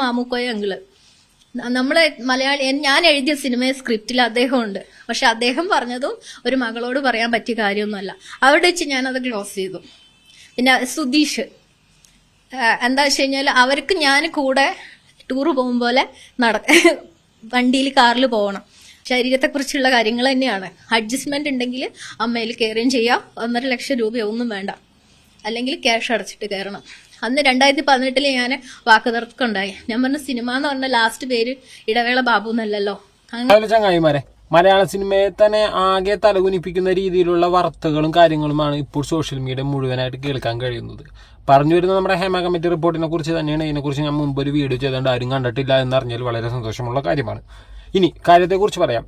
Mamukkoya uncle. നമ്മളെ മലയാളി ഞാൻ എഴുതിയ സിനിമ സ്ക്രിപ്റ്റിൽ അദ്ദേഹമുണ്ട് പക്ഷെ അദ്ദേഹം പറഞ്ഞതും ഒരു മകളോട് പറയാൻ പറ്റിയ കാര്യമൊന്നുമല്ല. അവിടെ വെച്ച് ഞാനത് ക്ലോസ് ചെയ്തു. പിന്നെ സുധീഷ്. എന്താ വെച്ച് കഴിഞ്ഞാൽ അവർക്ക് ഞാൻ കൂടെ ടൂർ പോകും പോലെ നട വണ്ടിയിൽ കാറിൽ പോകണം. ശരീരത്തെക്കുറിച്ചുള്ള കാര്യങ്ങൾ തന്നെയാണ്. അഡ്ജസ്റ്റ്മെന്റ് ഉണ്ടെങ്കിൽ അമ്മയിൽ കയറുകയും ചെയ്യാം. ഒന്നര ലക്ഷം രൂപയൊന്നും വേണ്ട. അല്ലെങ്കിൽ ക്യാഷ് അടച്ചിട്ട് കയറണം. അന്ന് രണ്ടായിരത്തി പതിനെട്ടിൽ ഞാൻ വാക്കുതർക്കം ഉണ്ടായി ഞാൻ പറഞ്ഞ സിനിമ എന്ന് പറഞ്ഞ ലാസ്റ്റ് പേര് ഇടവേള ബാബു എന്നല്ലല്ലോ. ചങ്ങായിമാരെ മലയാള സിനിമയെ തന്നെ ആകെ തലകുനിപ്പിക്കുന്ന രീതിയിലുള്ള വാർത്തകളും കാര്യങ്ങളുമാണ് ഇപ്പോൾ സോഷ്യൽ മീഡിയ മുഴുവനായിട്ട് കേൾക്കാൻ കഴിയുന്നത്. പറഞ്ഞു വരുന്ന നമ്മുടെ ഹേമ കമ്മിറ്റി റിപ്പോർട്ടിനെ കുറിച്ച് തന്നെയാണ്. ഇതിനെക്കുറിച്ച് ഞാൻ മുമ്പ് ഒരു വീഡിയോ ചെയ്തുകൊണ്ട് ആരും കണ്ടിട്ടില്ല എന്നറിഞ്ഞാൽ വളരെ സന്തോഷമുള്ള കാര്യമാണ്. ഇനി കാര്യത്തെക്കുറിച്ച് പറയാം.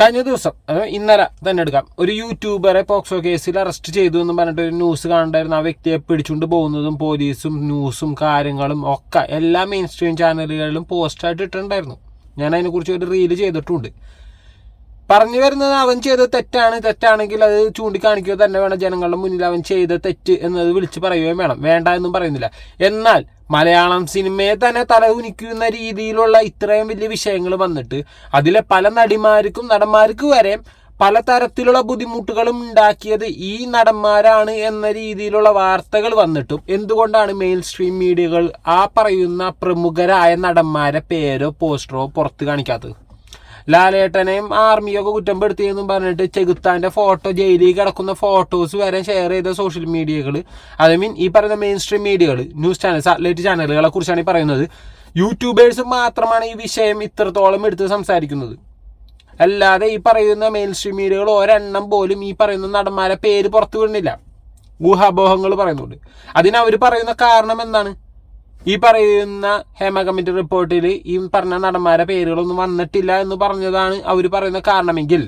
കഴിഞ്ഞ ദിവസം ഇന്നലെ തന്നെ എടുക്കാം. ഒരു യൂട്യൂബറെ പോക്സോ കേസിൽ അറസ്റ്റ് ചെയ്തു എന്ന് പറഞ്ഞിട്ട് ഒരു ന്യൂസ് കാണണ്ടായിരുന്നു. ആ വ്യക്തിയെ പിടിച്ചുകൊണ്ട് പോകുന്നതും പോലീസും ന്യൂസും കാര്യങ്ങളും ഒക്കെ എല്ലാ മെയിൻ സ്ട്രീം ചാനലുകളിലും പോസ്റ്റായിട്ട് ഇട്ടിട്ടുണ്ടായിരുന്നു. ഞാൻ അതിനെക്കുറിച്ച് ഒരു റീൽ ചെയ്തിട്ടുണ്ട്. പറഞ്ഞു വരുന്നത് അവൻ ചെയ്തത് തെറ്റാണ്. തെറ്റാണെങ്കിൽ അത് ചൂണ്ടിക്കാണിക്കുക തന്നെ വേണം. ജനങ്ങളുടെ മുന്നിൽ അവൻ ചെയ്ത തെറ്റ് എന്നത് വിളിച്ചു പറയുകയും വേണം. വേണ്ട എന്നും പറയുന്നില്ല. എന്നാൽ മലയാളം സിനിമയെ തന്നെ തല തലകുനിക്കുന്ന രീതിയിലുള്ള ഇത്രയും വലിയ വിഷയങ്ങൾ വന്നിട്ട് അതിലെ പല നടിമാർക്കും നടന്മാർക്കും വരെ പല തരത്തിലുള്ള ബുദ്ധിമുട്ടുകളും ഉണ്ടാക്കിയത് ഈ നടന്മാരാണ് എന്ന രീതിയിലുള്ള വാർത്തകൾ വന്നിട്ടും എന്തുകൊണ്ടാണ് മെയിൻ സ്ട്രീം മീഡിയകൾ ആ പറയുന്ന പ്രമുഖരായ നടന്മാരെ പേരോ പോസ്റ്ററോ പുറത്ത് കാണിക്കാത്തത്? ലാലേട്ടനെയും ആർമിയൊക്കെ കുറ്റപ്പെടുത്തിയെന്നും പറഞ്ഞിട്ട് ചെകുത്താന്റെ ഫോട്ടോ ജയിലിൽ കിടക്കുന്ന ഫോട്ടോസ് വരെ ഷെയർ ചെയ്ത സോഷ്യൽ മീഡിയകൾ ഐ മീൻ ഈ പറയുന്ന മെയിൻ സ്ട്രീം മീഡിയകൾ ന്യൂസ് ചാനൽ സാറ്റലൈറ്റ് ചാനലുകളെ കുറിച്ചാണ് ഈ പറയുന്നത്. യൂട്യൂബേഴ്സ് മാത്രമാണ് ഈ വിഷയം ഇത്രത്തോളം എടുത്ത് സംസാരിക്കുന്നത്. അല്ലാതെ ഈ പറയുന്ന മെയിൻ സ്ട്രീം മീഡിയകൾ ഒരെണ്ണം പോലും ഈ പറയുന്ന നടന്മാരെ പേര് പുറത്തു വിടുന്നില്ല. ഊഹാബോഹങ്ങൾ പറയുന്നുണ്ട്. അതിനവർ പറയുന്ന കാരണം എന്താണ്? ഈ പറയുന്ന ഹേമ കമ്മിറ്റി റിപ്പോർട്ടിൽ ഈ പറഞ്ഞ നടന്മാരെ പേരുകളൊന്നും വന്നിട്ടില്ല എന്ന് പറഞ്ഞതാണ് അവർ പറയുന്ന കാരണമെങ്കിൽ.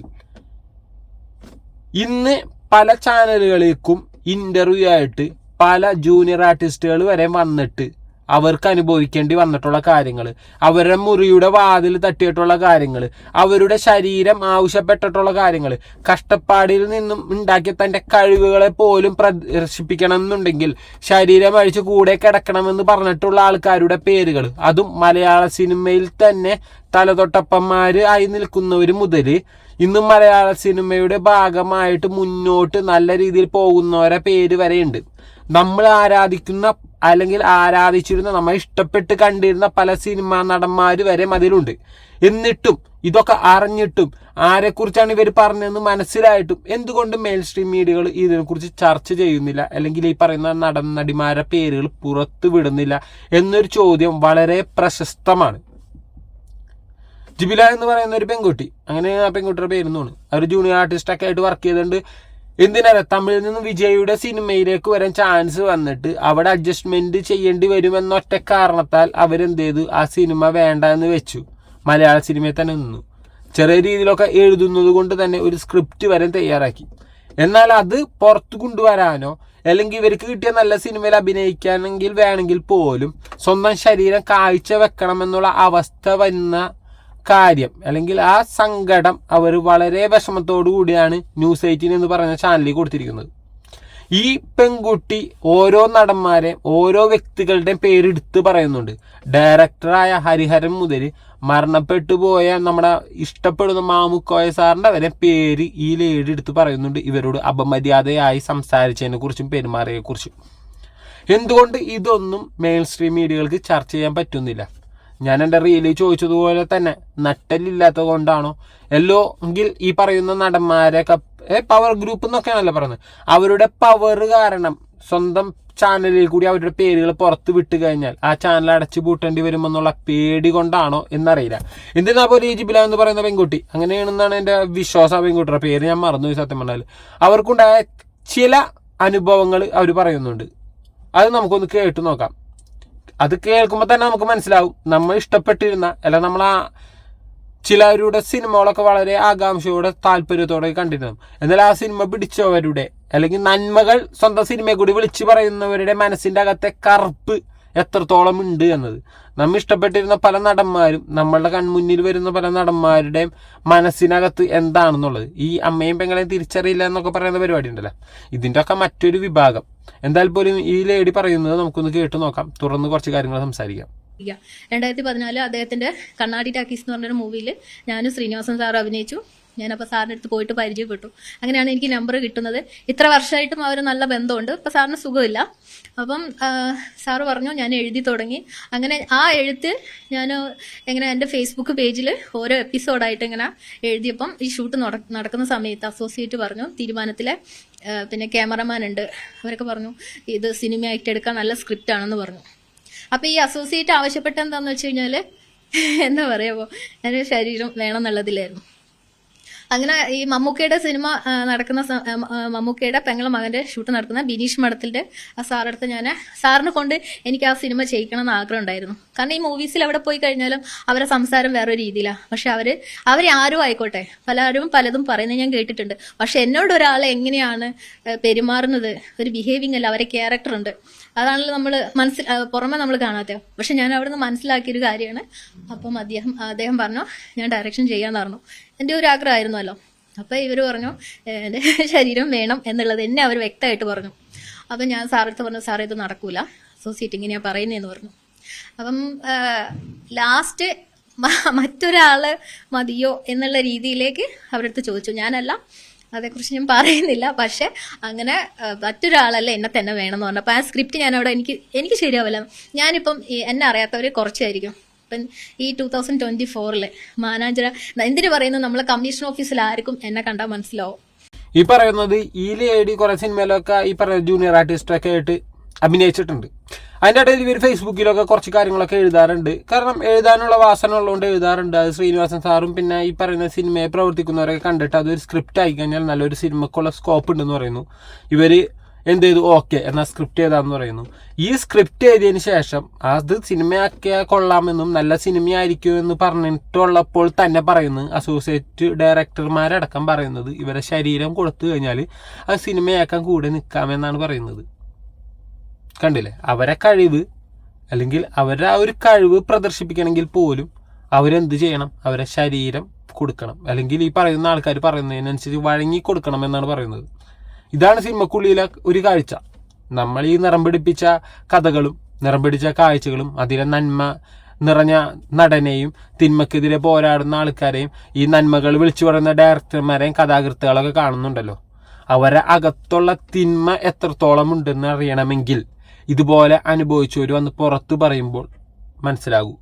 ഇന്ന് പല ചാനലുകളിലേക്കും ഇന്റർവ്യൂ ആയിട്ട് പല ജൂനിയർ ആർട്ടിസ്റ്റുകൾ വരെ വന്നിട്ട് അവർക്ക് അനുഭവിക്കേണ്ടി വന്നിട്ടുള്ള കാര്യങ്ങൾ അവരുടെ മുറിയുടെ വാതിൽ തട്ടിയിട്ടുള്ള കാര്യങ്ങൾ അവരുടെ ശരീരം ആവശ്യപ്പെട്ടിട്ടുള്ള കാര്യങ്ങൾ കഷ്ടപ്പാടിൽ നിന്നും ഉണ്ടാക്കിയ തന്റെ കഴിവുകളെ പോലും പ്രദർശിപ്പിക്കണം എന്നുണ്ടെങ്കിൽ ശരീരം അഴിച്ച് കൂടെ കിടക്കണമെന്ന് പറഞ്ഞിട്ടുള്ള ആൾക്കാരുടെ പേരുകൾ അതും മലയാള സിനിമയിൽ തന്നെ തലതൊട്ടപ്പന്മാർ ആയി നിൽക്കുന്നവർ മുതൽ ഇന്നും മലയാള സിനിമയുടെ ഭാഗമായിട്ട് മുന്നോട്ട് നല്ല രീതിയിൽ പോകുന്നവരെ പേര് വരെയുണ്ട്. നമ്മൾ ആരാധിക്കുന്ന അല്ലെങ്കിൽ ആരാധിച്ചിരുന്ന നമ്മൾ ഇഷ്ടപ്പെട്ട് കണ്ടിരുന്ന പല സിനിമാ നടന്മാർ വരെ അതിലുണ്ട്. എന്നിട്ടും ഇതൊക്കെ അറിഞ്ഞിട്ടും ആരെക്കുറിച്ചാണ് ഇവർ പറഞ്ഞതെന്ന് മനസ്സിലായിട്ടും എന്തുകൊണ്ട് മെയിൻ സ്ട്രീം മീഡിയകൾ ഇതിനെക്കുറിച്ച് ചർച്ച ചെയ്യുന്നില്ല? അല്ലെങ്കിൽ ഈ പറയുന്ന നടൻ നടിമാരുടെ പേരുകൾ പുറത്തു വിടുന്നില്ല എന്നൊരു ചോദ്യം വളരെ പ്രശസ്തമാണ്. ജിബില എന്ന് പറയുന്ന ഒരു പെൺകുട്ടി. അങ്ങനെ ആ പെൺകുട്ടിയുടെ പേരുന്നാണ് അവർ ജൂനിയർ ആർട്ടിസ്റ്റൊക്കെ ആയിട്ട് വർക്ക് ചെയ്തുകൊണ്ട് എന്തിനറിയാം തമിഴിൽ നിന്ന് വിജയുടെ സിനിമയിലേക്ക് വരാൻ ചാൻസ് വന്നിട്ട് അവിടെ അഡ്ജസ്റ്റ്മെന്റ് ചെയ്യേണ്ടി വരുമെന്ന ഒറ്റ കാരണത്താൽ അവരെന്ത് ചെയ്തു ആ സിനിമ വേണ്ട എന്ന് വെച്ചു. മലയാള സിനിമയിൽ തന്നെ നിന്നു. ചെറിയ രീതിയിലൊക്കെ എഴുതുന്നത് കൊണ്ട് തന്നെ ഒരു സ്ക്രിപ്റ്റ് വരെ തയ്യാറാക്കി. എന്നാൽ അത് പുറത്ത് കൊണ്ടുവരാനോ അല്ലെങ്കിൽ ഇവർക്ക് കിട്ടിയ നല്ല സിനിമയിൽ അഭിനയിക്കാനെങ്കിൽ വേണമെങ്കിൽ പോലും സ്വന്തം ശരീരം കാഴ്ച വെക്കണമെന്നുള്ള അവസ്ഥ വന്ന കാര്യം. അല്ലെങ്കിൽ ആ സങ്കടം അവർ വളരെ വിഷമത്തോടു കൂടിയാണ് ന്യൂസ് എയ്റ്റീൻ എന്ന് പറയുന്ന ചാനലിൽ കൊടുത്തിരിക്കുന്നത്. ഈ പെൺകുട്ടി ഓരോ നടന്മാരെ ഓരോ വ്യക്തികളുടെയും പേരെടുത്ത് പറയുന്നുണ്ട്. ഡയറക്ടറായ ഹരിഹരൻ മുതൽ മരണപ്പെട്ടു പോയ നമ്മുടെ ഇഷ്ടപ്പെടുന്ന മാമുക്കോയ സാറിന്റെ വരെ പേര് ഈ ലേഡി എടുത്ത് പറയുന്നുണ്ട്. ഇവരോട് അപമര്യാദയായി സംസാരിച്ചതിനെ കുറിച്ചും പെരുമാറിയെക്കുറിച്ചും എന്തുകൊണ്ട് ഇതൊന്നും മെയിൻ സ്ട്രീം മീഡിയകൾക്ക് ചർച്ച ചെയ്യാൻ പറ്റുന്നില്ല? ഞാൻ എന്റെ റീലിൽ ചോദിച്ചതുപോലെ തന്നെ നട്ടലില്ലാത്തത് കൊണ്ടാണോ? എല്ലോ എങ്കിൽ ഈ പറയുന്ന നടന്മാരെ പവർ ഗ്രൂപ്പ് എന്നൊക്കെയാണല്ലോ പറയുന്നത്. അവരുടെ പവർ കാരണം സ്വന്തം ചാനലിൽ കൂടി അവരുടെ പേരുകൾ പുറത്ത് വിട്ട് കഴിഞ്ഞാൽ ആ ചാനൽ അടച്ചു പൂട്ടേണ്ടി വരുമെന്നുള്ള പേടി കൊണ്ടാണോ എന്നറിയില്ല. എന്തിനാ പോലെ ഈ ജിബില എന്ന് പറയുന്ന പെൺകുട്ടി? അങ്ങനെയാണെന്നാണ് എന്റെ വിശ്വാസം ആ പെൺകുട്ടിയുടെ പേര്. ഞാൻ മറന്നു സത്യം പറഞ്ഞാൽ അവർക്കുണ്ടായ ചില അനുഭവങ്ങൾ അവർ പറയുന്നുണ്ട്. അത് നമുക്കൊന്ന് കേട്ടു നോക്കാം. അത് കേൾക്കുമ്പോൾ തന്നെ നമുക്ക് മനസ്സിലാവും. നമ്മൾ ഇഷ്ടപ്പെട്ടിരുന്ന അല്ല നമ്മൾ ആ ചിലരുടെ സിനിമകളൊക്കെ വളരെ ആകാംക്ഷയോടെ താല്പര്യത്തോടെ കണ്ടിരുന്നു. എന്നാൽ ആ സിനിമ പിടിച്ചവരുടെ അല്ലെങ്കിൽ നന്മകൾ സ്വന്തം സിനിമയെ കൂടി വിളിച്ചു പറയുന്നവരുടെ മനസ്സിന്റെ അകത്തെ കറുപ്പ് എത്രത്തോളം ഉണ്ട് എന്നത്. നമ്മൾ ഇഷ്ടപ്പെട്ടിരുന്ന പല നടന്മാരും നമ്മളുടെ കൺമുന്നിൽ വരുന്ന പല നടന്മാരുടെയും മനസ്സിനകത്ത് എന്താണെന്നുള്ളത്. ഈ അമ്മയും പെങ്ങളെയും തിരിച്ചറിയില്ല എന്നൊക്കെ പറയുന്ന പരിപാടി ഉണ്ടല്ലോ. ഇതിന്റെ ഒക്കെ മറ്റൊരു വിഭാഗം. എന്തായാലും പോലും ഈ ലേഡി പറയുന്നത് നമുക്കൊന്ന് കേട്ട് നോക്കാം തുറന്ന് കുറച്ച് കാര്യങ്ങൾ സംസാരിക്കാം. രണ്ടായിരത്തി പതിനാല് അദ്ദേഹത്തിന്റെ കണ്ണാടി ടാക്കീസ് എന്ന് പറഞ്ഞൊരു മൂവിയിൽ ഞാനും ശ്രീനിവാസൻ സാർ അഭിനയിച്ചു ഞാനപ്പോൾ സാറിന്റെ അടുത്ത് പോയിട്ട് പരിചയപ്പെട്ടു. അങ്ങനെയാണ് എനിക്ക് നമ്പർ കിട്ടുന്നത്. ഇത്ര വർഷമായിട്ടും അവർ നല്ല ബന്ധമുണ്ട്. ഇപ്പം സാറിന് സുഖമില്ല. അപ്പം സാറ് പറഞ്ഞു ഞാൻ എഴുതി തുടങ്ങി. അങ്ങനെ ആ എഴുത്ത് ഞാൻ എങ്ങനെ എന്റെ ഫേസ്ബുക്ക് പേജിൽ ഓരോ എപ്പിസോഡായിട്ട് ഇങ്ങനെ എഴുതിയപ്പം ഈ ഷൂട്ട് നടക്കുന്ന സമയത്ത് അസോസിയേറ്റ് പറഞ്ഞു തീരുമാനത്തിലെ പിന്നെ ക്യാമറമാൻ ഉണ്ട്. അവരൊക്കെ പറഞ്ഞു ഇത് സിനിമ ആയിട്ട് എടുക്കാൻ നല്ല സ്ക്രിപ്റ്റ് ആണെന്ന് പറഞ്ഞു. അപ്പോൾ ഈ അസോസിയേറ്റ് ആവശ്യപ്പെട്ട എന്താന്ന് വെച്ച് കഴിഞ്ഞാൽ എന്താ പറയാ എന്റെ ശരീരം വേണം എന്നുള്ളതിലായിരുന്നു. അങ്ങനെ ഈ മമ്മൂക്കയുടെ സിനിമ നടക്കുന്ന മമ്മൂക്കയുടെ പെങ്ങളെ മകന്റെ ഷൂട്ട് നടക്കുന്ന ബിനീഷ് മഠത്തിന്റെ ആ സാറടുത്ത് ഞാൻ സാറിനെ കൊണ്ട് എനിക്ക് ആ സിനിമ ചെയ്യിക്കണം എന്ന് ആഗ്രഹം ഉണ്ടായിരുന്നു. കാരണം ഈ മൂവീസിൽ എവിടെ പോയി കഴിഞ്ഞാലും അവരെ സംസാരം വേറൊരു രീതിയിലാണ് പക്ഷെ അവർ അവരെ ആരും ആയിക്കോട്ടെ പലരും പലതും പറയുന്നത് ഞാൻ കേട്ടിട്ടുണ്ട്. പക്ഷെ എന്നോട് ഒരാൾ എങ്ങനെയാണ് പെരുമാറുന്നത്? ഒരു ബിഹേവിംഗ് അല്ല അവരെ ക്യാരക്ടർ ഉണ്ട്. അതാണല്ലോ നമ്മൾ മനസ്സിൽ പുറമെ നമ്മൾ കാണാത്തോ പക്ഷെ ഞാൻ അവിടുന്ന് മനസ്സിലാക്കിയൊരു കാര്യമാണ്. അപ്പം അദ്ദേഹം അദ്ദേഹം പറഞ്ഞു ഞാൻ ഡയറക്ഷൻ ചെയ്യാന്ന് പറഞ്ഞു. എന്റെ ഒരു ആഗ്രഹമായിരുന്നല്ലോ. അപ്പം ഇവർ പറഞ്ഞു "ഏഹ്, എന്റെ ശരീരം വേണം എന്നുള്ളത് എന്നെ അവർ വ്യക്തമായിട്ട് പറഞ്ഞു. അപ്പം ഞാൻ സാറടുത്ത് പറഞ്ഞു സാറേ ഇത് നടക്കൂല. അസോസിയേറ്റ് ഇങ്ങനെയാ പറയുന്നതെന്ന് പറഞ്ഞു. അപ്പം ലാസ്റ്റ് മറ്റൊരാൾ മതിയോ എന്നുള്ള രീതിയിലേക്ക് അവരടുത്ത് ചോദിച്ചു. ഞാനല്ല അതേക്കുറിച്ച് ഞാൻ പറയുന്നില്ല. പക്ഷെ അങ്ങനെ മറ്റൊരാളല്ലേ എന്നെ തന്നെ വേണമെന്ന് പറഞ്ഞു. അപ്പോൾ ആ സ്ക്രിപ്റ്റ് ഞാൻ അവിടെ എനിക്ക് എനിക്ക് ശരിയാവില്ല. ഞാനിപ്പം എന്നെ അറിയാത്തവർ കുറച്ചായിരിക്കും. ഇപ്പം ഈ ടൂ തൗസൻഡ് ട്വന്റി ഫോറിൽ മാനാജര എന്തിനു പറയുന്നു? നമ്മൾ കമ്മീഷൻ ഓഫീസിൽ ആർക്കും എന്നെ കണ്ടാൽ മനസ്സിലാവും. ഈ പറയുന്നത് ഈ ലേഡി കുറേ സിനിമയിലൊക്കെ ഈ പറയുന്ന ജൂനിയർ ആർട്ടിസ്റ്റൊക്കെ ആയിട്ട് അഭിനയിച്ചിട്ടുണ്ട്. അതിന്റെ ഇടയിൽ ഇവർ ഫേസ്ബുക്കിലൊക്കെ കുറച്ച് കാര്യങ്ങളൊക്കെ എഴുതാറുണ്ട്. കാരണം എഴുതാനുള്ള വാസന ഉള്ളതുകൊണ്ട് എഴുതാറുണ്ട്. അത് ശ്രീനിവാസൻ സാറും പിന്നെ ഈ പറയുന്ന സിനിമയെ പ്രവർത്തിക്കുന്നവരൊക്കെ കണ്ടിട്ട് അതൊരു സ്ക്രിപ്റ്റ് ആയി കഴിഞ്ഞാൽ നല്ലൊരു സിനിമക്കുള്ള സ്കോപ്പ് ഉണ്ടെന്ന് പറയുന്നു. ഇവർ എന്ത് ചെയ്തു? ഓക്കെ എന്നാൽ സ്ക്രിപ്റ്റ് ചെയ്താന്ന് പറയുന്നു. ഈ സ്ക്രിപ്റ്റ് എഴുതിയതിന് ശേഷം അത് സിനിമയാക്കിയാൽ കൊള്ളാമെന്നും നല്ല സിനിമയായിരിക്കും എന്ന് പറഞ്ഞിട്ടുള്ളപ്പോൾ തന്നെ പറയുന്നു അസോസിയേറ്റ് ഡയറക്ടർമാരടക്കം പറയുന്നത്. ഇവരെ ശരീരം കൊടുത്തു കഴിഞ്ഞാൽ അത് സിനിമയാക്കാൻ കൂടെ നിൽക്കാമെന്നാണ് പറയുന്നത്. കണ്ടില്ലേ? അവരെ കഴിവ് അല്ലെങ്കിൽ അവരുടെ ആ ഒരു കഴിവ് പ്രദർശിപ്പിക്കണമെങ്കിൽ പോലും അവരെന്ത് ചെയ്യണം? അവരെ ശരീരം കൊടുക്കണം. അല്ലെങ്കിൽ ഈ പറയുന്ന ആൾക്കാർ പറയുന്നതിനനുസരിച്ച് വഴങ്ങി കൊടുക്കണം എന്നാണ് പറയുന്നത്. ഇതാണ് സിനിമക്കുള്ളിയിലെ ഒരു കാഴ്ച. നമ്മൾ ഈ നിറം പിടിപ്പിച്ച കഥകളും നിറം പിടിച്ച കാഴ്ചകളും അതിലെ നന്മ നിറഞ്ഞ നടനെയും തിന്മക്കെതിരെ പോരാടുന്ന ആൾക്കാരെയും ഈ നന്മകൾ വിളിച്ചു പറയുന്ന ഡയറക്ടർമാരെയും കഥാകൃത്തുകളൊക്കെ കാണുന്നുണ്ടല്ലോ. അവരെ അകത്തുള്ള തിന്മ എത്രത്തോളം ഉണ്ടെന്ന് അറിയണമെങ്കിൽ ഇതുപോലെ അനുഭവിച്ചവർ വന്ന് പുറത്ത് പറയുമ്പോൾ മനസ്സിലാകൂ.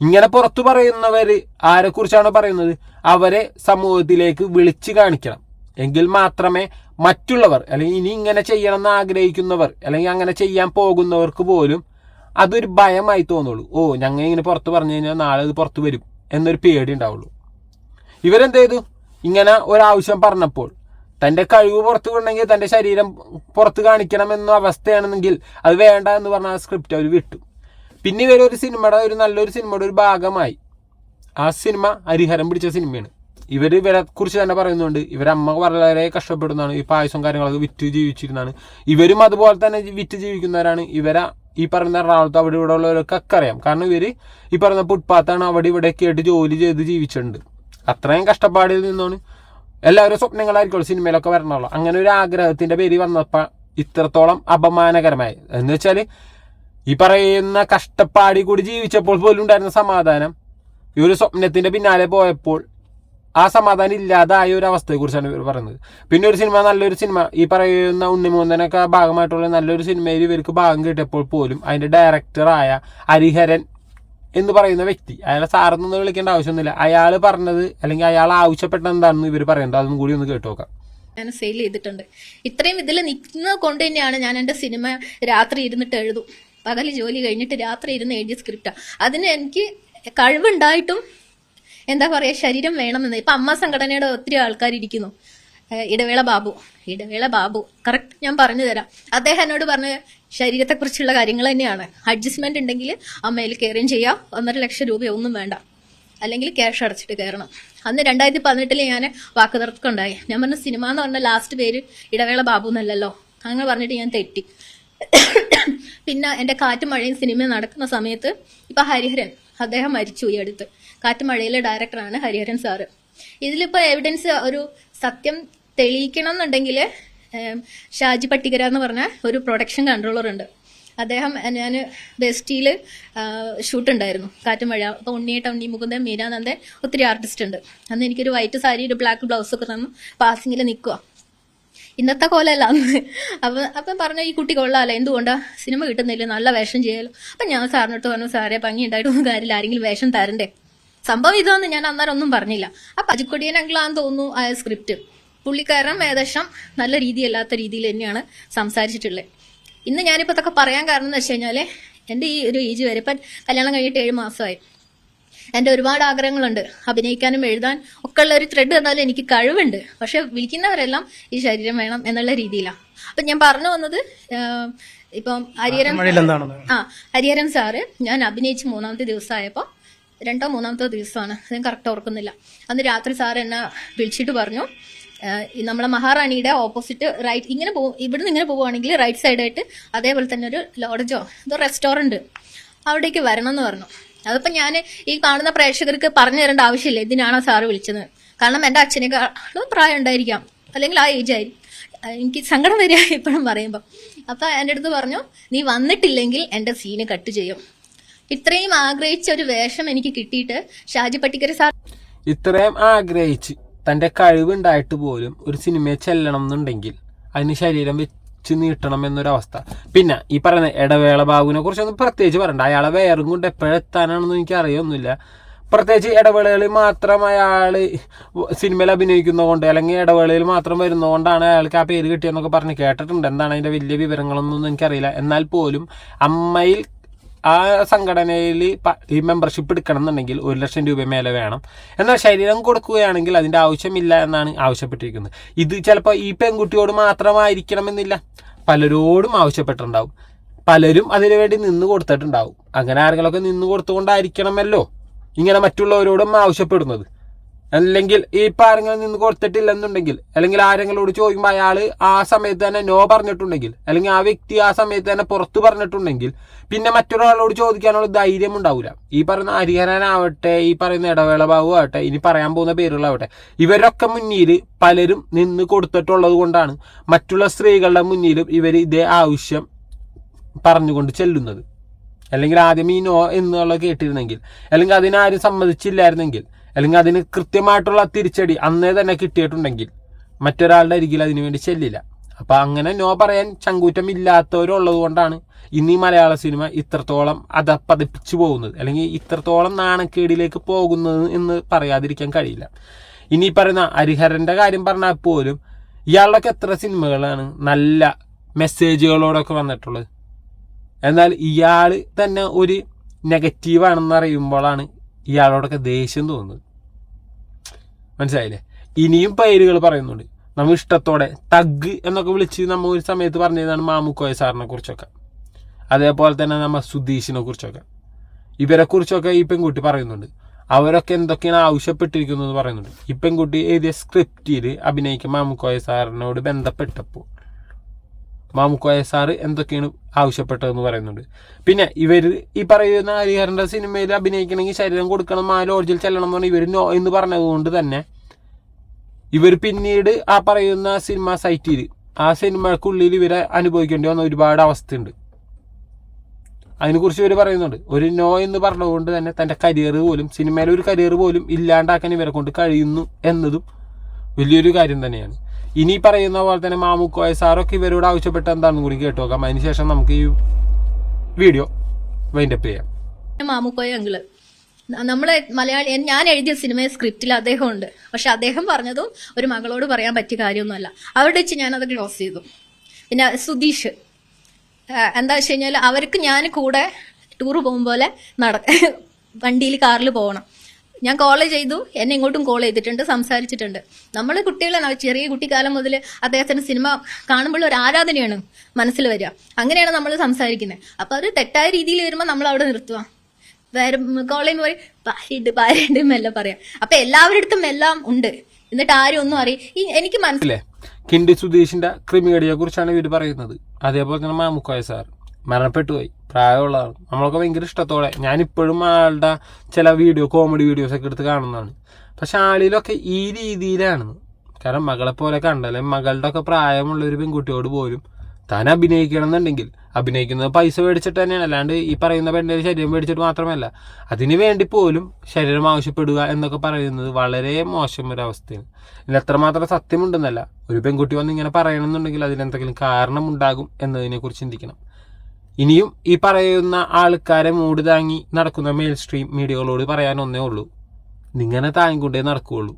ഇങ്ങനെ പുറത്തു പറയുന്നവർ ആരെക്കുറിച്ചാണ് പറയുന്നത്? അവരെ സമൂഹത്തിലേക്ക് വിളിച്ചു കാണിക്കണം. എങ്കിൽ മാത്രമേ മറ്റുള്ളവർ അല്ലെങ്കിൽ ഇനി ഇങ്ങനെ ചെയ്യണം എന്ന് ആഗ്രഹിക്കുന്നവർ അല്ലെങ്കിൽ അങ്ങനെ ചെയ്യാൻ പോകുന്നവർക്ക് പോലും അതൊരു ഭയമായി തോന്നുള്ളൂ. ഓ ഞങ്ങൾ ഇങ്ങനെ പുറത്ത് പറഞ്ഞു കഴിഞ്ഞാൽ നാളെ അത് പുറത്ത് വരും എന്നൊരു പേടി ഉണ്ടാവുള്ളൂ. ഇവരെന്ത് ചെയ്തു? ഇങ്ങനെ ഒരാവശ്യം പറഞ്ഞപ്പോൾ തന്റെ കഴിവ് പുറത്തു കൊണ്ടെങ്കിൽ തന്റെ ശരീരം പുറത്ത് കാണിക്കണം എന്ന അവസ്ഥയാണെന്നെങ്കിൽ അത് വേണ്ട എന്ന് പറഞ്ഞ ആ സ്ക്രിപ്റ്റ് അവർ വിട്ടു. പിന്നെ ഇവർ ഒരു സിനിമയുടെ ഒരു നല്ലൊരു സിനിമയുടെ ഒരു ഭാഗമായി. ആ സിനിമ ഹരിഹരം പിടിച്ച സിനിമയാണ്. ഇവർ ഇവരെ കുറിച്ച് തന്നെ പറയുന്നുണ്ട്. ഇവരമ്മ വളരെ കഷ്ടപ്പെടുന്നതാണ്. ഈ പായസം കാര്യങ്ങളൊക്കെ വിറ്റ് ജീവിച്ചിരുന്നതാണ്. ഇവരും അതുപോലെ തന്നെ വിറ്റ് ജീവിക്കുന്നവരാണ്. ഇവരെ ഈ പറയുന്ന എറണാകുളത്ത് അവിടെ ഇവിടെ ഉള്ളവർക്കൊക്കെ അറിയാം. കാരണം ഇവർ ഈ പറയുന്ന ഫുട്പാത്താണ് അവിടെ ഇവിടെയൊക്കെ ആയിട്ട് ജോലി ചെയ്ത് ജീവിച്ചിട്ടുണ്ട്. അത്രയും കഷ്ടപ്പാടിൽ നിന്നാണ് എല്ലാവരും സ്വപ്നങ്ങളായിരിക്കും സിനിമയിലൊക്കെ വരണമല്ലോ അങ്ങനെ ഒരു ആഗ്രഹത്തിന്റെ പേര് വന്നപ്പോൾ ഇത്രത്തോളം അപമാനകരമായി. എന്ന് വെച്ചാൽ ഈ പറയുന്ന കഷ്ടപ്പാടി കൂടി ജീവിച്ചപ്പോൾ പോലും ഉണ്ടായിരുന്ന സമാധാനം ഈ ഒരു സ്വപ്നത്തിന്റെ പിന്നാലെ പോയപ്പോൾ ആ സമാധാനം ഇല്ലാതായ ഒരു അവസ്ഥയെക്കുറിച്ചാണ് ഇവർ പറയുന്നത്. പിന്നെ ഒരു സിനിമ നല്ലൊരു സിനിമ. ഈ പറയുന്ന ഉണ്ണിമൂന്നനൊക്കെ ഭാഗമായിട്ടുള്ള നല്ലൊരു സിനിമയിൽ ഇവർക്ക് ഭാഗം കിട്ടിയപ്പോൾ പോലും അതിന്റെ ഡയറക്ടറായ ഹരിഹരൻ എന്ന് പറയുന്ന വ്യക്തി അയാളെ സാറെന്നൊന്നും വിളിക്കേണ്ട ആവശ്യമൊന്നുമില്ല. അയാൾ പറഞ്ഞത് അല്ലെങ്കിൽ അയാൾ ആവശ്യപ്പെട്ട എന്താണെന്ന് ഇവർ പറയുന്നത് അതും കൂടി ഒന്ന് കേട്ടു നോക്കാം ഞാൻ സെയിൽ ചെയ്തിട്ടുണ്ട്. ഇത്രയും ഇതിൽ നിൽക്കുന്നത് കൊണ്ട് തന്നെയാണ് ഞാൻ എന്റെ സിനിമ രാത്രി ഇരുന്നിട്ട് എഴുതും. പകൽ ജോലി കഴിഞ്ഞിട്ട് രാത്രി ഇരുന്ന് എഴുതിയ സ്ക്രിപ്റ്റാണ് അതിന് എനിക്ക് കഴിവുണ്ടായിട്ടും എന്താ പറയുക ശരീരം വേണമെന്ന്. ഇപ്പം അമ്മ സംഘടനയുടെ ഒത്തിരി ആൾക്കാർ ഇരിക്കുന്നു ഇടവേള ബാബു. ഇടവേള ബാബു. കറക്റ്റ് ഞാൻ പറഞ്ഞു തരാം. അദ്ദേഹം എന്നോട് പറഞ്ഞ ശരീരത്തെക്കുറിച്ചുള്ള കാര്യങ്ങൾ തന്നെയാണ്. അഡ്ജസ്റ്റ്മെന്റ് ഉണ്ടെങ്കിൽ അമ്മയിൽ കയറുകയും ചെയ്യാം. ഒന്നര ലക്ഷം രൂപ ഒന്നും വേണ്ട. അല്ലെങ്കിൽ ക്യാഷ് അടച്ചിട്ട് കയറണം. അന്ന് രണ്ടായിരത്തി പതിനെട്ടിൽ ഞാൻ വാക്കുതർക്കം ഉണ്ടായി ഞാൻ പറഞ്ഞ സിനിമ എന്ന് പറഞ്ഞ ലാസ്റ്റ് പേര് ഇടവേള ബാബു എന്നല്ലല്ലോ. അങ്ങനെ പറഞ്ഞിട്ട് ഞാൻ തെറ്റി. പിന്നെ എന്റെ കാറ്റും മഴയും സിനിമ നടക്കുന്ന സമയത്ത് ഇപ്പൊ ഹരിഹരൻ അദ്ദേഹം മരിച്ചു ഈ അടുത്ത്. കാറ്റും മഴയിലെ ഡയറക്ടറാണ് ഹരിഹരൻ സാറ്. ഇതിലിപ്പോൾ എവിഡൻസ് ഒരു സത്യം തെളിയിക്കണം എന്നുണ്ടെങ്കിൽ ഷാജി പട്ടികര എന്ന് പറഞ്ഞ ഒരു പ്രൊഡക്ഷൻ കൺട്രോളർ ഉണ്ട്. അദ്ദേഹം ഞാൻ ബെസ്റ്റിയിൽ ഷൂട്ട് ഉണ്ടായിരുന്നു കാറ്റും മഴ അപ്പോൾ ഉണ്ണിയേട്ട ഉണ്ണി മുകുന്ദൻ മീരാനന്ദൻ ഒത്തിരി ആർട്ടിസ്റ്റ് ഉണ്ട്. അന്ന് എനിക്കൊരു വൈറ്റ് സാരി ഒരു ബ്ലാക്ക് ബ്ലൗസ് ഒക്കെ തന്നു. പാസിങ്ങിൽ നിൽക്കുക ഇന്നത്തെ കോലല്ല അന്ന്. അപ്പം അപ്പം പറഞ്ഞു ഈ കുട്ടി കൊള്ളാമല്ലോ എന്തുകൊണ്ടാ? സിനിമ കിട്ടുന്നില്ല. നല്ല വേഷം ചെയ്യാലോ. അപ്പം ഞാൻ സാറിനോട്ട് പറഞ്ഞു സാറേ ഭംഗി ഉണ്ടായിട്ടൊന്നും കാര്യമില്ല. ആരെങ്കിലും വേഷം തരണ്ടേ? സംഭവം ഇതാന്ന് ഞാൻ അന്നേരം ഒന്നും പറഞ്ഞില്ല. അപ്പം അജിക്കൊടിയൻ അങ്കിളാന്ന് തോന്നുന്നു ആ സ്ക്രിപ്റ്റ് പുള്ളിക്കാരൻ ഏകദേശം നല്ല രീതിയല്ലാത്ത രീതിയിൽ തന്നെയാണ് സംസാരിച്ചിട്ടുള്ളത് ഇന്ന് ഞാനിപ്പോൾ ഇതൊക്കെ പറയാൻ കാരണം എന്ന് വെച്ച് കഴിഞ്ഞാൽ എന്റെ ഈ ഒരു ഏജ് വരെ ഇപ്പം കല്യാണം കഴിഞ്ഞിട്ട് ഏഴ് മാസമായി. എന്റെ ഒരുപാട് ആഗ്രഹങ്ങളുണ്ട്. അഭിനയിക്കാനും എഴുതാൻ ഒക്കെ ഉള്ള ഒരു ത്രെഡ് എന്നാലും എനിക്ക് കഴിവുണ്ട്. പക്ഷെ വിളിക്കുന്നവരെല്ലാം ഈ ശരീരം വേണം എന്നുള്ള രീതിയിലാണ് അപ്പം ഞാൻ പറഞ്ഞു വന്നത് ഇപ്പം ഹരിഹരൻ ആ ഹരിഹരൻ സാറ് ഞാൻ അഭിനയിച്ച് മൂന്നാമത്തെ ദിവസമായപ്പോൾ രണ്ടോ മൂന്നാമത്തെ ദിവസമാണ്. ഞാൻ കറക്റ്റ് ഓർക്കുന്നില്ല. അന്ന് രാത്രി സാർ എന്നെ വിളിച്ചിട്ട് പറഞ്ഞു നമ്മളെ മഹാറാണിയുടെ ഓപ്പോസിറ്റ് റൈറ്റ് ഇങ്ങനെ പോകും ഇവിടുന്ന് ഇങ്ങനെ പോവുകയാണെങ്കിൽ റൈറ്റ് സൈഡായിട്ട് അതേപോലെ തന്നെ ഒരു ലോഡ്ജോ എന്തോ റെസ്റ്റോറന്റ് അവിടേക്ക് വരണം എന്ന് പറഞ്ഞു. അതിപ്പോൾ ഞാൻ ഈ കാണുന്ന പ്രേക്ഷകർക്ക് പറഞ്ഞു തരേണ്ട ആവശ്യമില്ല. ഇതിനാണോ സാറ് വിളിച്ചത്? കാരണം എന്റെ അച്ഛനേക്കാളും പ്രായം ഉണ്ടായിരിക്കാം. അല്ലെങ്കിൽ ആ ഏജ് ആയിരിക്കും എനിക്ക് സങ്കടം വരിക ഇപ്പോഴും പറയുമ്പോൾ അപ്പം എന്റെ അടുത്ത് പറഞ്ഞു നീ വന്നിട്ടില്ലെങ്കിൽ എന്റെ സീന് കട്ട് ചെയ്യും. ഇത്രയും ആഗ്രഹിച്ച ഒരു വേഷം എനിക്ക് കിട്ടിയിട്ട് ഷാജി പട്ടിക്കര സാർ ഇത്രയും ആഗ്രഹിച്ച് തന്റെ കഴിവുണ്ടായിട്ട് പോലും ഒരു സിനിമയെ ചെല്ലണം എന്നുണ്ടെങ്കിൽ അതിന് ശരീരം വെച്ച് നീട്ടണം എന്നൊരവസ്ഥ. പിന്നെ ഈ പറയുന്ന ഇടവേള ബാബുവിനെ കുറിച്ചൊന്നും പ്രത്യേകിച്ച് പറയണ്ട. അയാളെ വേറും കൊണ്ട് എപ്പോഴെത്താനാണെന്ന് എനിക്ക് അറിയൊന്നുമില്ല. പ്രത്യേകിച്ച് ഇടവേളകളിൽ മാത്രം അയാൾ സിനിമയിൽ അഭിനയിക്കുന്നതുകൊണ്ട് അല്ലെങ്കിൽ ഇടവേളയിൽ മാത്രം വരുന്നതുകൊണ്ടാണ് അയാൾക്ക് ആ പേര് കിട്ടിയെന്നൊക്കെ പറഞ്ഞ് കേട്ടിട്ടുണ്ട്. എന്താണ് അതിന്റെ വലിയ വിവരങ്ങളൊന്നും എനിക്കറിയില്ല. എന്നാൽ പോലും അമ്മയിൽ ആ സംഘടനയിൽ ഈ മെമ്പർഷിപ്പ് എടുക്കണം എന്നുണ്ടെങ്കിൽ ഒരു ലക്ഷം രൂപ മേലെ വേണം. എന്നാൽ ശരീരം കൊടുക്കുകയാണെങ്കിൽ അതിന്റെ ആവശ്യമില്ല എന്നാണ് ആവശ്യപ്പെട്ടിരിക്കുന്നത്. ഇത് ചിലപ്പോൾ ഈ പെൺകുട്ടിയോട് മാത്രമായിരിക്കണമെന്നില്ല. പലരോടും ആവശ്യപ്പെട്ടിട്ടുണ്ടാവും. പലരും അതിനുവേണ്ടി നിന്ന് കൊടുത്തിട്ടുണ്ടാവും. അങ്ങനെ ആരെങ്കിലുമൊക്കെ നിന്ന് കൊടുത്തുകൊണ്ടായിരിക്കണമല്ലോ. ഇങ്ങനെ മറ്റുള്ളവരോടും ആവശ്യപ്പെടുന്നത്. അല്ലെങ്കിൽ ഈ ആരെങ്കിലും നിന്ന് കൊടുത്തിട്ടില്ലെന്നുണ്ടെങ്കിൽ അല്ലെങ്കിൽ ആരെങ്കിലോട് ചോദിക്കുമ്പോൾ അയാൾ ആ സമയത്ത് തന്നെ നോ പറഞ്ഞിട്ടുണ്ടെങ്കിൽ അല്ലെങ്കിൽ ആ വ്യക്തി ആ സമയത്ത് തന്നെ പുറത്ത് പറഞ്ഞിട്ടുണ്ടെങ്കിൽ പിന്നെ മറ്റൊരാളോട് ചോദിക്കാനുള്ള ധൈര്യം ഉണ്ടാവില്ല ഈ പറയുന്ന ഹരിഹരനാവട്ടെ ഈ പറയുന്ന ഇടവേള ബാബു ആവട്ടെ ഇനി പറയാൻ പോകുന്ന പേരുകളാവട്ടെ ഇവരൊക്കെ മുന്നിൽ പലരും നിന്ന് കൊടുത്തിട്ടുള്ളത് കൊണ്ടാണ് മറ്റുള്ള സ്ത്രീകളുടെ മുന്നിലും ഇവർ ഇതേ ആവശ്യം പറഞ്ഞുകൊണ്ട് ചെല്ലുന്നത്. അല്ലെങ്കിൽ ആദ്യം ഈ നോ എന്നുള്ളത് കേട്ടിരുന്നെങ്കിൽ അല്ലെങ്കിൽ അതിനാരും സമ്മതിച്ചില്ലായിരുന്നെങ്കിൽ അല്ലെങ്കിൽ അതിന് കൃത്യമായിട്ടുള്ള തിരിച്ചടി അന്നേ തന്നെ കിട്ടിയിട്ടുണ്ടെങ്കിൽ മറ്റൊരാളുടെ അരികിൽ അതിനു വേണ്ടി ചെല്ലില്ല. അപ്പോൾ അങ്ങനെ നോ പറയാൻ ചങ്കൂറ്റം ഇല്ലാത്തവരുള്ളത് കൊണ്ടാണ് ഇന്ന് ഈ മലയാള സിനിമ ഇത്രത്തോളം അതപ്പതിപ്പിച്ചു പോകുന്നത്. അല്ലെങ്കിൽ ഇത്രത്തോളം നാണക്കേടിലേക്ക് പോകുന്നത് എന്ന് പറയാതിരിക്കാൻ കഴിയില്ല. ഇനി പറയുന്ന ഹരിഹരന്റെ കാര്യം പറഞ്ഞാൽ പോലും ഇയാളുടെയൊക്കെ എത്ര സിനിമകളാണ് നല്ല മെസ്സേജുകളോടൊക്കെ വന്നിട്ടുള്ളത്. എന്നാൽ ഇയാൾ തന്നെ ഒരു നെഗറ്റീവാണെന്ന് അറിയുമ്പോഴാണ് ഇയാളോടൊക്കെ ദേഷ്യം തോന്നുന്നത്. മനസ്സിലായില്ലേ? ഇനിയും പേരുകൾ പറയുന്നുണ്ട്. നമ്മൾ ഇഷ്ടത്തോടെ തഗ് എന്നൊക്കെ വിളിച്ച് നമ്മൾ ഒരു സമയത്ത് പറഞ്ഞതാണ് മാമുക്കോയ സാറിനെ കുറിച്ചൊക്കെ. അതേപോലെ തന്നെ നമ്മൾ സുധീഷിനെ കുറിച്ചൊക്കെ. ഇവരെ കുറിച്ചൊക്കെ ഈ പെൺകുട്ടി പറയുന്നുണ്ട്. അവരൊക്കെ എന്തൊക്കെയാണ് ആവശ്യപ്പെട്ടിരിക്കുന്നത് പറയുന്നുണ്ട്. ഈ പെൺകുട്ടി എഴുതിയ സ്ക്രിപ്റ്റിൽ അഭിനയിക്കാൻ മാമുക്കോയ സാറിനോട് ബന്ധപ്പെട്ടപ്പോൾ. മാമുക്കോയ സാറ് എന്തൊക്കെയാണ് ആവശ്യപ്പെട്ടതെന്ന് പറയുന്നുണ്ട്. പിന്നെ ഇവർ ഈ പറയുന്ന ഹരിഹരന്റെ സിനിമയിൽ അഭിനയിക്കണമെങ്കിൽ ശരീരം കൊടുക്കണം ആ ലോഡ്ജിൽ ചെല്ലണം എന്ന് പറഞ്ഞാൽ ഇവർ നോ എന്ന് പറഞ്ഞതുകൊണ്ട് തന്നെ ഇവർ പിന്നീട് ആ പറയുന്ന സിനിമ സൈറ്റിൽ ആ സിനിമക്കുള്ളിൽ ഇവരെ അനുഭവിക്കേണ്ടി വന്ന ഒരുപാട് അവസ്ഥയുണ്ട്. അതിനെക്കുറിച്ച് ഇവർ പറയുന്നുണ്ട്. ഒരു നോ എന്ന് പറഞ്ഞതുകൊണ്ട് തന്നെ തന്റെ കരിയർ പോലും സിനിമയിലെ ഒരു കരിയർ പോലും ഇല്ലാണ്ടാക്കാൻ ഇവരെ കൊണ്ട് കഴിയുന്നു എന്നതും വലിയൊരു കാര്യം തന്നെയാണ്. ഇനി പറയുന്ന പോലെ തന്നെ മാമുക്കോയ സാറൊക്കെ ഇവരോട് ആവശ്യപ്പെട്ട എന്താണെന്ന് കൂടി കേട്ടു നോക്കാം. അതിനുശേഷം നമുക്ക് ഈ വീഡിയോ വൈൻഡപ്പ് ചെയ്യാം. മാമുക്കോയ അങ്കിൾ നമ്മളെ മലയാളി ഞാൻ എഴുതിയ സിനിമ സ്ക്രിപ്റ്റിൽ അദ്ദേഹം ഉണ്ട് പക്ഷെ അദ്ദേഹം പറഞ്ഞതും ഒരു മകളോട് പറയാൻ പറ്റിയ കാര്യമൊന്നുമല്ല. അവിടെ വെച്ച് ഞാനത് ക്ലോസ് ചെയ്തു. പിന്നെ സുധീഷ് എന്താ വെച്ച് കഴിഞ്ഞാൽ അവർക്ക് ഞാൻ കൂടെ ടൂർ പോകും പോലെ നട വണ്ടിയിൽ കാറിൽ പോകണം. ഞാൻ കോൾ ചെയ്തു. എന്നെ ഇങ്ങോട്ടും കോൾ ചെയ്തിട്ടുണ്ട് സംസാരിച്ചിട്ടുണ്ട്. നമ്മൾ കുട്ടികളാണ് ചെറിയ കുട്ടിക്കാലം മുതൽ അദ്ദേഹത്തിന്റെ സിനിമ കാണുമ്പോൾ ഒരു ആരാധനയാണ് മനസ്സിൽ വരിക. അങ്ങനെയാണ് നമ്മൾ സംസാരിക്കുന്നത് അപ്പൊ അത് തെറ്റായ രീതിയിൽ വരുമ്പോൾ നമ്മൾ അവിടെ നിർത്തുക വേറെ കോളേജ് പോയി ഭാര്യയുണ്ട് ഭാര്യയുണ്ട് എല്ലാം പറയാം. അപ്പൊ എല്ലാവരുടെ അടുത്തും എല്ലാം ഉണ്ട്. എന്നിട്ട് ആരും ഒന്നും അറിയും എനിക്ക് മനസ്സിലായി കിണ്ടി സുധീഷിന്റെ ക്രിമികടിയെ കുറിച്ചാണ് ഇവർ പറയുന്നത്. അതേപോലെ തന്നെ മാമുക്കായ സാർ. മരണപ്പെട്ടു പോയി. പ്രായമുള്ളതാണ്. നമ്മളൊക്കെ ഭയങ്കര ഇഷ്ടത്തോടെ. ഞാനിപ്പോഴും ആളുടെ ചില വീഡിയോ കോമഡി വീഡിയോസ് ഒക്കെ എടുത്ത് കാണുന്നതാണ്. പക്ഷെ ആളിലൊക്കെ ഈ രീതിയിലാണ്. കാരണം മകളെ പോലെ കണ്ടല്ലേ മകളുടെ ഒക്കെ പ്രായമുള്ള ഒരു പെൺകുട്ടിയോട് പോലും താൻ അഭിനയിക്കണം എന്നുണ്ടെങ്കിൽ അഭിനയിക്കുന്നത് പൈസ മേടിച്ചിട്ട് തന്നെയാണ്. അല്ലാണ്ട് ഈ പറയുന്ന പെണ്ണിന്റെ ശരീരം മേടിച്ചിട്ട് മാത്രമല്ല അതിന് വേണ്ടി പോലും ശരീരം ആവശ്യപ്പെടുക എന്നൊക്കെ പറയുന്നത് വളരെ മോശം ഒരു അവസ്ഥയാണ്. ഇതിൽ എത്രമാത്രം സത്യമുണ്ടെന്നല്ല ഒരു പെൺകുട്ടി വന്ന് ഇങ്ങനെ പറയണമെന്നുണ്ടെങ്കിൽ അതിനെന്തെങ്കിലും കാരണമുണ്ടാകും എന്നതിനെ കുറിച്ച് ചിന്തിക്കണം. ഇനിയും ഈ പറയുന്ന ആൾക്കാരെ മൂട് താങ്ങി നടക്കുന്ന മെയിൽ സ്ട്രീം മീഡിയകളോട് പറയാൻ ഒന്നേ ഉള്ളൂ. നിങ്ങനെ താങ്ങിക്കൊണ്ടേ നടക്കുകയുള്ളൂ.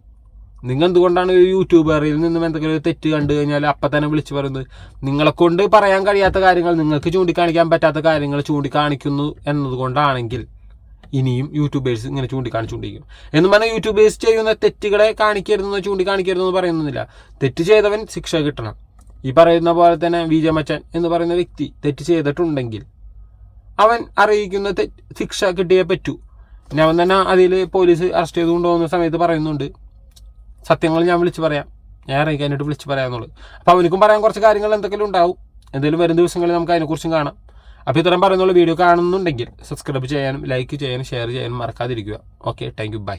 നിങ്ങൾ എന്തുകൊണ്ടാണ് ഒരു യൂട്യൂബറിൽ നിന്നും എന്തെങ്കിലും ഒരു തെറ്റ് കണ്ടു കഴിഞ്ഞാൽ അപ്പം തന്നെ വിളിച്ചു പറയുന്നത്? നിങ്ങളെ കൊണ്ട് പറയാൻ കഴിയാത്ത കാര്യങ്ങൾ നിങ്ങൾക്ക് ചൂണ്ടിക്കാണിക്കാൻ പറ്റാത്ത കാര്യങ്ങൾ ചൂണ്ടിക്കാണിക്കുന്നു എന്നതുകൊണ്ടാണെങ്കിൽ ഇനിയും യൂട്യൂബേഴ്സ് ഇങ്ങനെ ചൂണ്ടിക്കാണിച്ചുകൊണ്ടിരിക്കും. എന്ന് പറഞ്ഞാൽ യൂട്യൂബേഴ്സ് ചെയ്യുന്ന തെറ്റുകളെ കാണിക്കരുതെന്ന് ചൂണ്ടിക്കാണിക്കരുതെന്ന് പറയുന്നില്ല തെറ്റ് ചെയ്തവൻ ശിക്ഷ കിട്ടണം. ഈ പറയുന്ന പോലെ തന്നെ വി ജെ മച്ചൻ എന്ന് പറയുന്ന വ്യക്തി തെറ്റ് ചെയ്തിട്ടുണ്ടെങ്കിൽ അവൻ അറിയിക്കുന്ന ശിക്ഷ കിട്ടിയേ പറ്റൂ. പിന്നെ അവൻ തന്നെ അതിൽ പോലീസ് അറസ്റ്റ് ചെയ്ത് കൊണ്ടുപോകുന്ന സമയത്ത് പറയുന്നുണ്ട്. സത്യങ്ങൾ ഞാൻ വിളിച്ച് പറയാം. ഞാൻ അറിയിക്കാനായിട്ട് വിളിച്ച് പറയാമെന്നുള്ളത് അപ്പോൾ അവനിക്കും പറയാൻ കുറച്ച് കാര്യങ്ങൾ എന്തെങ്കിലും ഉണ്ടാവും. എന്തെങ്കിലും വരും ദിവസങ്ങളിൽ നമുക്ക് അതിനെക്കുറിച്ചും കാണാം. അപ്പോൾ ഇത്രയും പറയുന്നുള്ള. വീഡിയോ കാണുന്നുണ്ടെങ്കിൽ സബ്സ്ക്രൈബ് ചെയ്യാനും ലൈക്ക് ചെയ്യാനും ഷെയർ ചെയ്യാനും മറക്കാതിരിക്കുക. Okay thank you by